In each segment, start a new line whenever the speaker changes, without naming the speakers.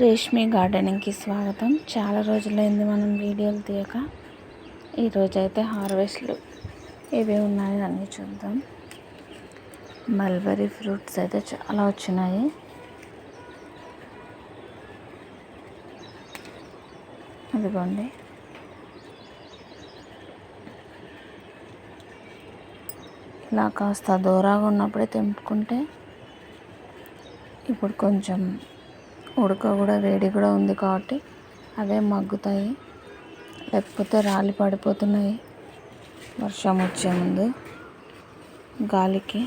రేష్మి గార్డెనింగ్కి స్వాగతం. చాలా రోజులైంది మనం వీడియోలు తీయక. ఈరోజు అయితే హార్వెస్ట్లు ఏవి ఉన్నాయో అన్నీ చూద్దాం. మల్బరీ ఫ్రూట్స్ అయితే చాలా వచ్చినాయి. అదిగోండి. ఇలా కాస్త దూరాగా ఉన్నప్పుడే తెంపుకుంటే ఇప్పుడు కొంచెం ఉడక కూడా వేడి కూడా ఉంది కాబట్టి అవే మగ్గుతాయి. లేకపోతే రాలి పడిపోతున్నాయి. వర్షం వచ్చే ముందు గాలికి.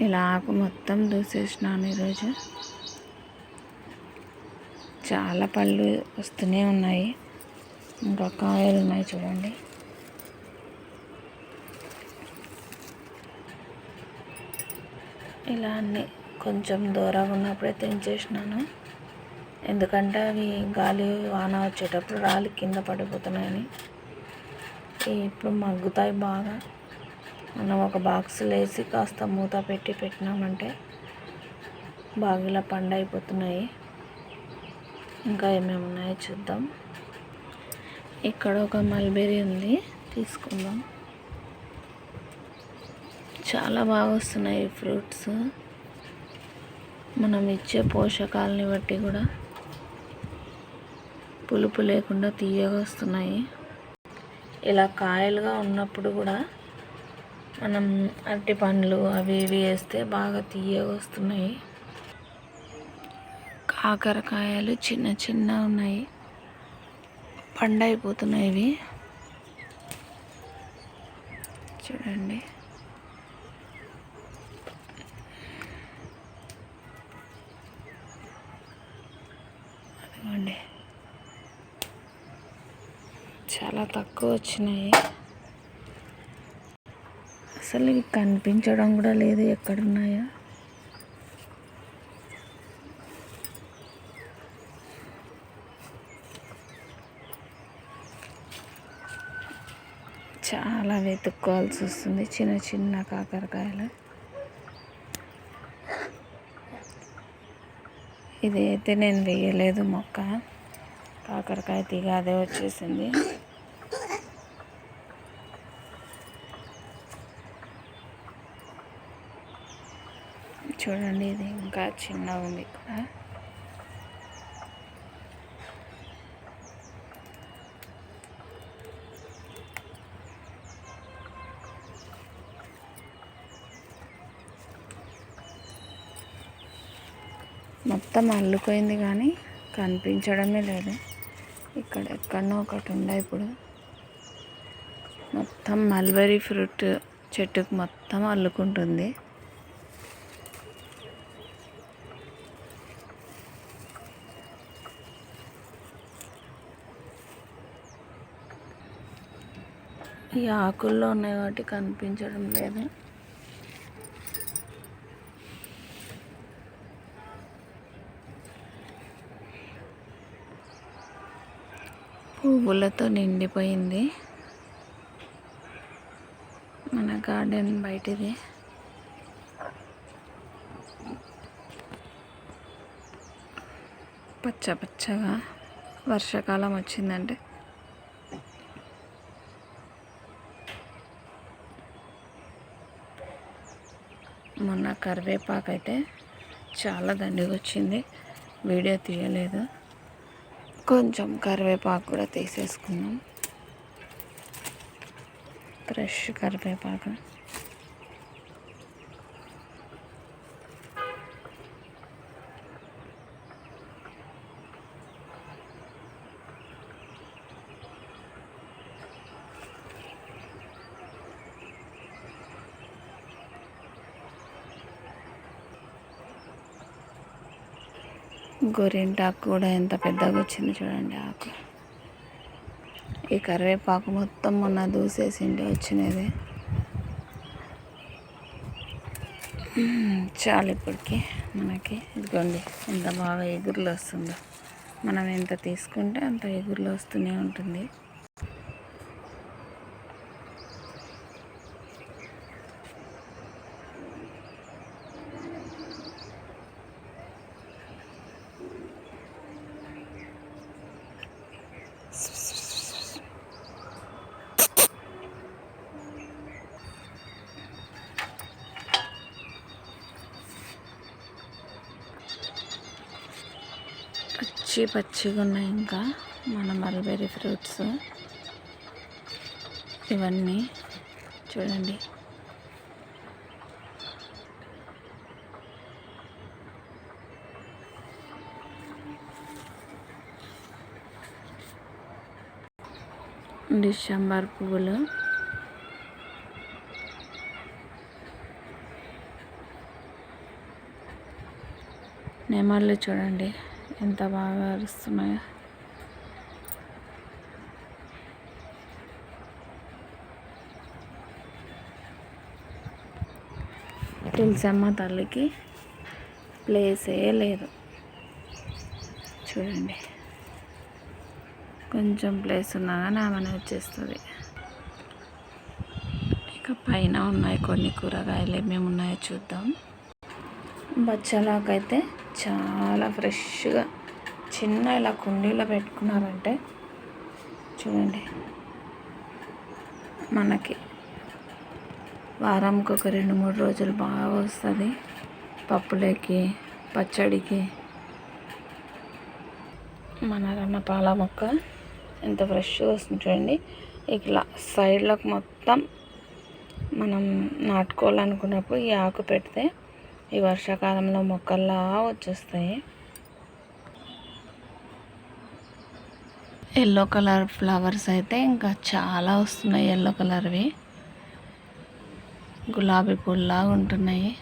ఇలా ఆకు మొత్తం దూసేసినాను ఈరోజు. చాలా పళ్ళు వస్తూనే ఉన్నాయి. ఇంకా కాయలు ఉన్నాయి చూడండి. ఇలా అన్ని కొంచెం దూరంగా ఉన్నప్పుడే తెంచేసినాను. ఎందుకంటే అవి గాలి వాన వచ్చేటప్పుడు రాళ్ళు కింద పడిపోతున్నాయని. ఇప్పుడు మగ్గుతాయి బాగా. మనం ఒక బాక్స్లో వేసి కాస్త మూత పెట్టి పెట్టినామంటే బాగా ఇలా పండు అయిపోతున్నాయి ఇంకా ఏమేమి ఉన్నాయో చూద్దాం. ఇక్కడ ఒక మల్బెరీ ఉంది. తీసుకుందాం. చాలా బాగా వస్తున్నాయి ఫ్రూట్స్. మనం ఇచ్చే పోషకాలని బట్టి కూడా పులుపు లేకుండా తీయగా వస్తున్నాయి. ఇలా కాయలుగా ఉన్నప్పుడు కూడా మనం అరటి పండ్లు అవి ఇవి వేస్తే బాగా తీయగా వస్తున్నాయి. కాకరకాయలు చిన్న చిన్న ఉన్నాయి. పండైపోతున్నాయి ఇవి. చూడండి. తక్కువ వచ్చినాయి అసలు ఇవి కనిపించడం కూడా లేదు ఎక్కడున్నాయో. చాలా వెతుక్కోవాల్సి వస్తుంది చిన్న చిన్న కాకరకాయలు. ఇది అయితే నేను వేయలేదు మొక్క. కాకరకాయ తీగ అదే వచ్చేసింది. చూడండి ఇది ఇంకా చిన్నగా ఉంది ఇక్కడ. మొత్తం అల్లుపోయింది కానీ కనిపించడమే లేదు. ఇక్కడ ఎక్కడనో ఒకటి ఉండే ఇప్పుడు. మొత్తం మల్బరీ ఫ్రూట్ చెట్టుకు మొత్తం అల్లుకుంటుంది. ఈ ఆకుల్లో ఉన్నాయి కాబట్టి కనిపించడం లేదు. పువ్వులతో నిండిపోయింది. మన గార్డెన్ బయటిది. పచ్చ పచ్చగా వర్షాకాలం వచ్చిందంటే మొన్న కరివేపాకు అయితే చాలా దండిగా వచ్చింది. వీడియో తీయలేదు. కొంచెం కరివేపాకు కూడా తీసేసుకున్నాం ఫ్రెష్ కరివేపాకు. గోరింటాకు కూడా ఎంత పెద్దగా వచ్చింది చూడండి ఆకు. ఈ కరివేపాకు మొత్తం మొన్న దూసేసిండి వచ్చినది. చాలు ఇప్పటికి మనకి. ఇదిగోండి ఎంత బాగా ఎగురులు వస్తుందో. మనం ఎంత తీసుకుంటే అంత ఎగురులు వస్తూనే ఉంటుంది. పచ్చి పచ్చిగా ఉన్నాయి ఇంకా. మన మల్బెర్రీ ఫ్రూట్స్. ఇవన్నీ. చూడండి. డిసెంబర్ పువ్వులు. నెమళ్ళు చూడండి. ఎంత బాగా అరుస్తున్నాయో. తులసమ్మ తల్లికి ప్లేసే లేదు. చూడండి. కొంచెం ప్లేస్ ఉన్నా కానీ ఆమె వచ్చేస్తుంది. ఇక పైన ఉన్నాయి కొన్ని కూరగాయలు ఏమేమి ఉన్నాయో చూద్దాం. బచ్చలాకైతే చాలా ఫ్రెష్గా చిన్న ఇలా కుండీలో పెట్టుకున్నారంటే చూడండి. మనకి వారంకి ఒక రెండు మూడు రోజులు బాగా వస్తుంది. పప్పులోకి పచ్చడికి. మన రన్న పాల మొక్క ఎంత ఫ్రెష్గా వస్తుంది చూడండి. ఇట్లా సైడ్లకు మొత్తం మనం నాటుకోవాలనుకున్నప్పుడు ఈ ఆకు పెడితే ఈ వర్షాకాలంలో మొక్కల్లా వచ్చేస్తాయి. ఎల్లో కలర్ ఫ్లవర్స్ అయితే ఇంకా చాలా వస్తున్నాయి ఎల్లో కలర్వి గులాబీ పూల్లాగా ఉంటున్నాయి.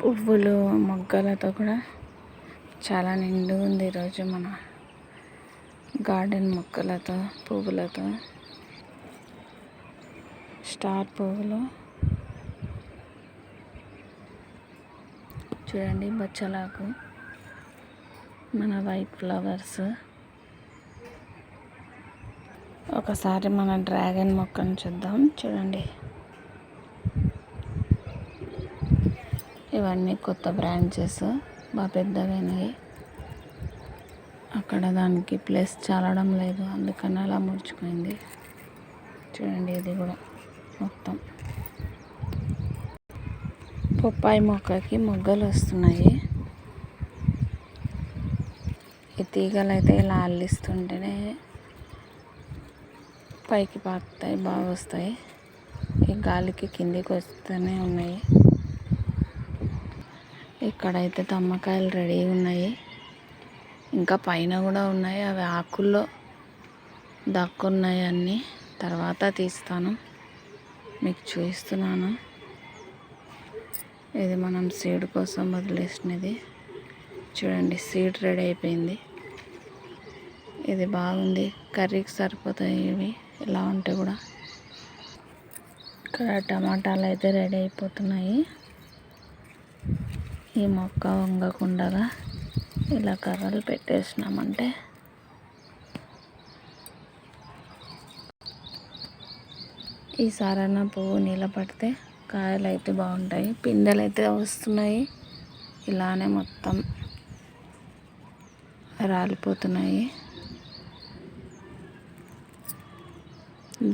పువ్వులు మొగ్గలతో కూడా చాలా నిండు ఉంది ఈరోజు మన గార్డెన్ మొక్కలతో పువ్వులతో. స్టార్ పువ్వులు. చూడండి బచ్చలాకు. మన వైట్ ఫ్లవర్స్. ఒకసారి మన డ్రాగన్ మొక్కను చూద్దాం. చూడండి. ఇవన్నీ కొత్త బ్రాంచెస్ బాగా పెద్దవైనవి అక్కడ దానికి ప్లేస్ చాలడం లేదు అందుకని అలా ముడుచుకుంది. చూడండి ఇది కూడా మొత్తం. బొప్పాయి మొక్కకి మొగ్గలు వస్తున్నాయి. ఈ తీగలు అయితే ఇలా అల్లిస్తుంటేనే పైకి పాకుతాయి బాగా వస్తాయి. ఈ గాలికి కిందికి వస్తూనే ఉన్నాయి. ఇక్కడైతే తమ్మకాయలు రెడీ ఉన్నాయి. ఇంకా పైన కూడా ఉన్నాయి. అవి ఆకుల్లో దక్కున్నాయి అన్నీ. తర్వాత తీస్తాను. మీకు చూపిస్తున్నాను. ఇది మనం సీడ్ కోసం వదిలేసినది. చూడండి సీడ్ రెడీ అయిపోయింది. ఇది బాగుంది. కర్రీకి సరిపోతాయి ఇవి. ఇలా ఉంటే కూడా. ఇక్కడ టమాటాలు అయితే రెడీ అయిపోతున్నాయి. ఈ మొక్క వంగకుండా ఇలా కర్రలు పెట్టేసినామంటే. ఈసారైనా పువ్వు నీళ్ళ పడితే కాయలు అయితే బాగుంటాయి పిందెలు అయితే వస్తున్నాయి. ఇలానే మొత్తం రాలిపోతున్నాయి.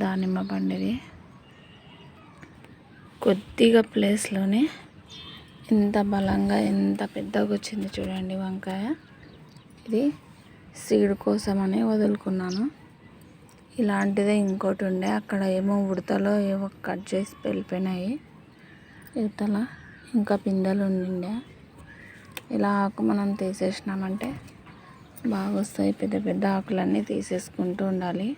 దానిమ్మ పండిది. కొద్దిగా ప్లేస్లోనే ఎంత బలంగా ఎంత పెద్దగా వచ్చింది చూడండి వంకాయ. ఇది సీడ్ కోసమని వదులుకున్నాను. ఇలాంటిదే ఇంకోటి ఉండే. అక్కడ ఏమో ఉడతలో ఏవో కట్ చేసి వెళ్ళిపోయినాయి. ఇవతల ఇంకా పిందెలు ఉండిండే. ఇలా ఆకు మనం తీసేసినామంటే బాగా వస్తాయి పెద్ద పెద్ద ఆకులన్నీ తీసేసుకుంటూ ఉండాలి.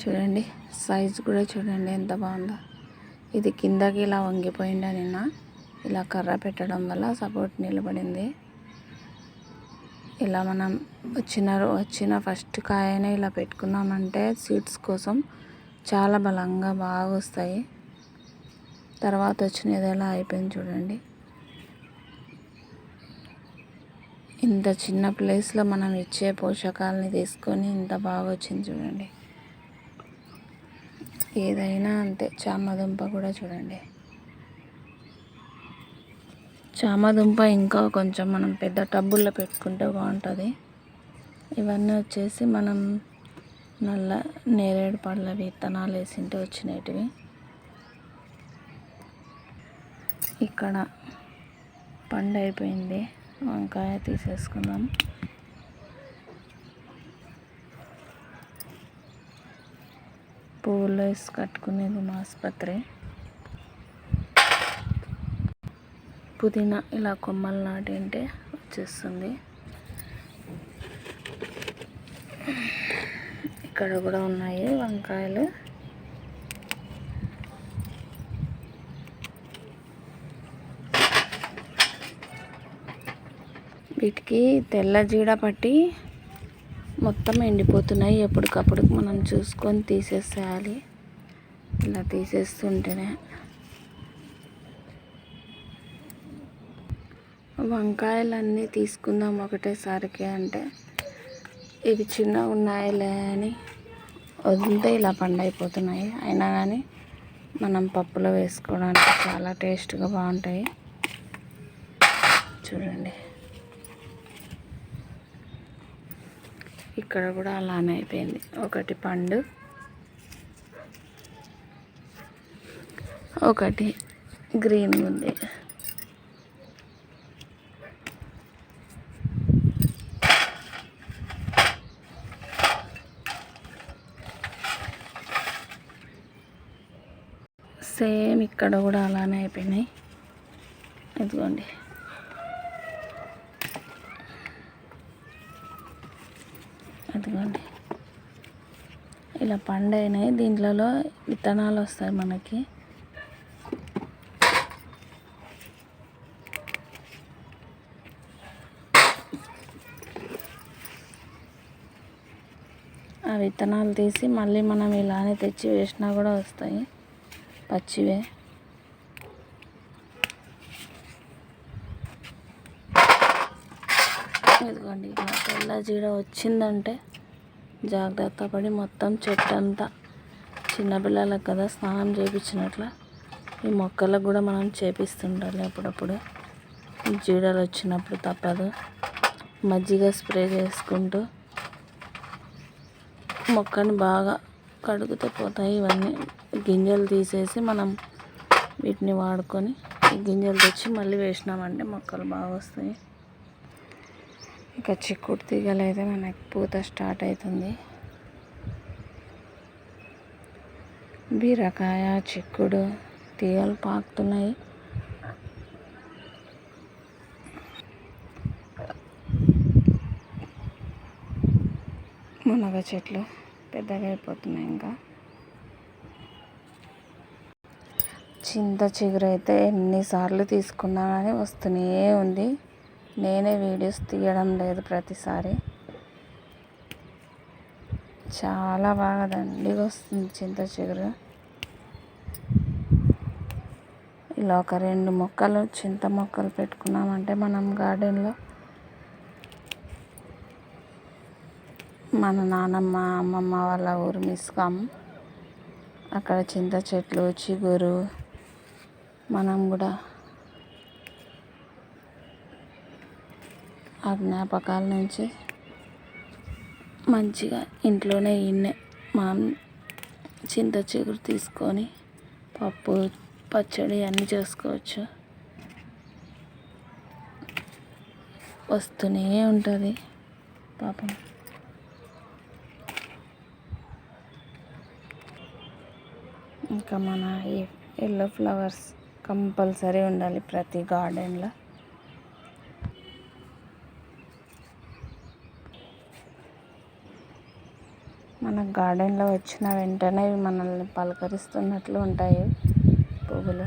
చూడండి సైజ్ కూడా చూడండి ఎంత బాగుందో. ఇది కిందకి ఇలా వంగిపోయిందా నిన్న? ఇలా కర్ర పెట్టడం వల్ల సపోర్ట్ నిలబడింది. ఇలా మనం వచ్చిన వచ్చిన ఫస్ట్ కాయనే ఇలా పెట్టుకున్నామంటే సీడ్స్ కోసం చాలా బలంగా బాగా వస్తాయి తర్వాత వచ్చినది ఎలా అయిపోయింది చూడండి. ఇంత చిన్న ప్లేస్లో మనం ఇచ్చే పోషకాలని తీసుకొని ఇంత బాగా వచ్చింది చూడండి. ఏదైనా అంతే చామదుంప కూడా చూడండి. చామదుంప ఇంకా కొంచెం మనం పెద్ద టబ్బుల్లో పెట్టుకుంటే బాగుంటుంది. ఇవన్నీ వచ్చేసి మనం నల్ల నేరేడు పళ్ళ విత్తనాలు వేసింటే వచ్చినవి ఇక్కడ పండు అయిపోయింది. వంకాయ తీసేసుకుందాం. పువ్వులో వేసి కట్టుకునేది మాస్పత్రి పుదీనా ఇలా కొమ్మలు నాటింటే వచ్చేస్తుంది. ఇక్కడ కూడా ఉన్నాయి వంకాయలు. వీటికి తెల్ల జీడ పట్టి మొత్తం ఎండిపోతున్నాయి. ఎప్పటికప్పుడు మనం చూసుకొని తీసేసేయాలి. ఇలా తీసేస్తుంటేనే వంకాయలన్నీ తీసుకుందాం ఒకటేసారికి అంటే ఇవి చిన్నగా ఉన్నాయిలే అని వదిలితే ఇలా పండైపోతున్నాయి. అయినా కానీ మనం పప్పులో వేసుకోవడానికి చాలా టేస్ట్గా బాగుంటాయి. చూడండి. ఇక్కడ కూడా అలానే అయిపోయింది. ఒకటి పండు ఒకటి గ్రీన్ ఉంది. ఇక్కడ కూడా అలానే అయిపోయినాయి. ఇదిగోండి. అదిగోండి ఇలా పండైనాయి. దీంట్లో విత్తనాలు వస్తాయి మనకి. ఆ విత్తనాలు తీసి మళ్ళీ మనం ఇలానే తెచ్చి వేసినా కూడా వస్తాయి. పచ్చివే ఇదిగోండి ఇలా జీడ వచ్చిందంటే జాగ్రత్త పడి మొత్తం చెట్టు అంతా చిన్నపిల్లలకు కదా స్నానం చేయించినట్ల ఈ మొక్కలకు కూడా మనం చేపిస్తుండాలి అప్పుడప్పుడు. జీడలు వచ్చినప్పుడు తప్పదు. మజ్జిగ స్ప్రే చేసుకుంటూ మొక్కని బాగా కడుగుతే పోతాయి. ఇవన్నీ గింజలు తీసేసి మనం వీటిని వాడుకొని గింజలు తెచ్చి మళ్ళీ వేసినామంటే మొక్కలు బాగా వస్తాయి. ఇక చిక్కుడు తీగలు అయితే మనకి పూత స్టార్ట్ అవుతుంది. బీరకాయ చిక్కుడు తీగలు పాకుతున్నాయి. మునగ చెట్లు పెద్దగా అయిపోతున్నాయి ఇంకా. చింత చిగురు అయితే ఎన్నిసార్లు తీసుకున్నా కానీ వస్తూనే ఉంది. నేనే వీడియోస్ తీయడం లేదు ప్రతిసారి. చాలా బాగా దండిగా వస్తుంది చింత చిగురు. ఇలా ఒక రెండు మొక్కలు చింత మొక్కలు పెట్టుకున్నామంటే మనం గార్డెన్లో మన నానమ్మ అమ్మమ్మ వాళ్ళ ఊరు మిస్కాం. అక్కడ చింత చెట్లు చిగురు మనం కూడా ఆ జ్ఞాపకాల నుంచి మంచిగా ఇంట్లోనే ఇన్నే మా చింత చిగురు తీసుకొని పప్పు పచ్చడి అన్నీ చేసుకోవచ్చు. వస్తూనే ఉంటుంది పాపం. ఇంకా మన ఎల్లో ఫ్లవర్స్ కంపల్సరీ ఉండాలి ప్రతి గార్డెన్లో మన గార్డెన్లో వచ్చిన వెంటనే మనల్ని పలకరిస్తున్నట్లు ఉంటాయి పువ్వులు.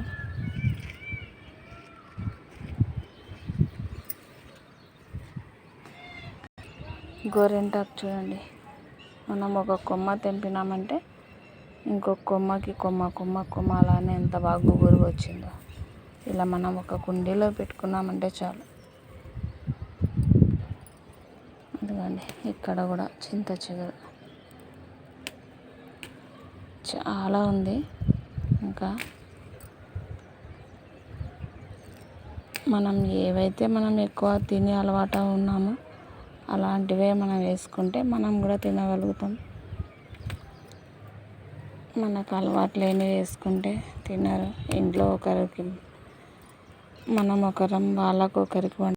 గోరెంటాకు చూడండి. మనం ఒక కొమ్మ తెంపినామంటే ఇంకొక కొమ్మకి కొమ్మ కొమ్మ కొమ్మ అలానే ఎంత బాగా గుబురు వచ్చిందో. ఇలా మనం ఒక కుండీలో పెట్టుకున్నామంటే చాలు. అందుకండి ఇక్కడ కూడా చింత చిగురు. చాలా ఉంది. ఇంకా మనం ఏవైతే మనం ఎక్కువ తినే అలవాటు ఉన్నామో అలాంటివే మనం వేసుకుంటే మనం కూడా తినగలుగుతాం. మనకు అలవాటు లేని వేసుకుంటే తినరు. ఇంట్లో ఒకరికి మనం ఒకరం వాళ్ళకు ఒకరికి వంట